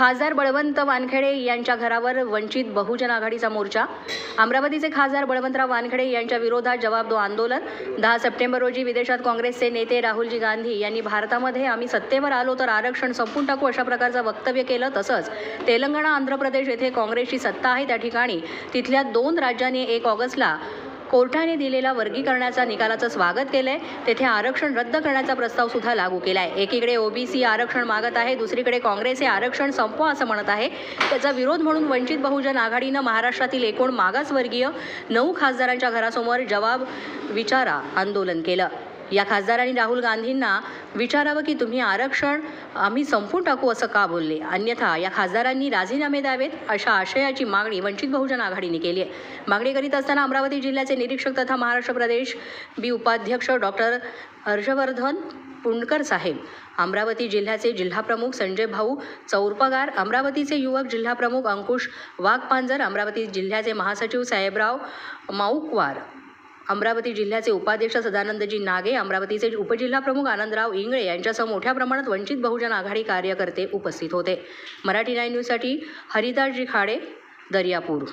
खासदार बळवंत वानखेडे यांच्या घरावर वंचित बहुजन आघाडीचा मोर्चा. अमरावतीचे खासदार बळवंतराव वानखेडे यांच्या विरोधात जवाब दो आंदोलन. दहा सप्टेंबर रोजी विदेशात काँग्रेसचे नेते राहुलजी गांधी यांनी भारतामध्ये आम्ही सत्तेवर आलो तर आरक्षण संपून टाकू अशा प्रकारचं वक्तव्य केलं तसंच तेलंगणा आंध्र प्रदेश येथे काँग्रेसची सत्ता आहे त्या ठिकाणी. तिथल्या दोन राज्यांनी एक ऑगस्टला कोर्टाने दिलेल्या वर्गीकरणाच्या निकालाचं स्वागत केलंय. तेथे आरक्षण रद्द करण्याचा प्रस्ताव सुद्धा लागू केलाय. एकीकडे ओबीसी आरक्षण मागत आहे दुसरीकडे काँग्रेस हे आरक्षण संपवा असं म्हणत आहे. त्याचा विरोध म्हणून वंचित बहुजन आघाडीनं महाराष्ट्रातील एकूण मागासवर्गीय नऊ खासदारांच्या घरासमोर जवाब विचारा आंदोलन केलं. या खासदारांनी राहुल गांधींना विचारावं की तुम्ही आरक्षण आम्ही संपून टाकू असं का बोलले? अन्यथा या खासदारांनी राजीनामे द्यावेत अशा आशयाची मागणी वंचित बहुजन आघाडीने केली आहे. मागणी करीत असताना अमरावती जिल्ह्याचे निरीक्षक तथा महाराष्ट्र प्रदेश बी उपाध्यक्ष डॉक्टर हर्षवर्धन पुंडकर साहेब अमरावती जिल्ह्याचे जिल्हाप्रमुख संजय भाऊ चौरपगार अमरावतीचे युवक जिल्हाप्रमुख अंकुश वाघपांजर अमरावती जिल्ह्याचे महासचिव साहेबराव माऊकवार अमरावती जिल्ह्याचे उपाध्यक्ष सदानंदजी नागे अमरावतीचे उपजिल्हाप्रमुख आनंदराव इंगळे यांच्यासह मोठ्या प्रमाणात वंचित बहुजन आघाडी कार्यकर्ते उपस्थित होते. मराठी नाईन न्यूजसाठी हरिदासजी खाडे दर्यापूर.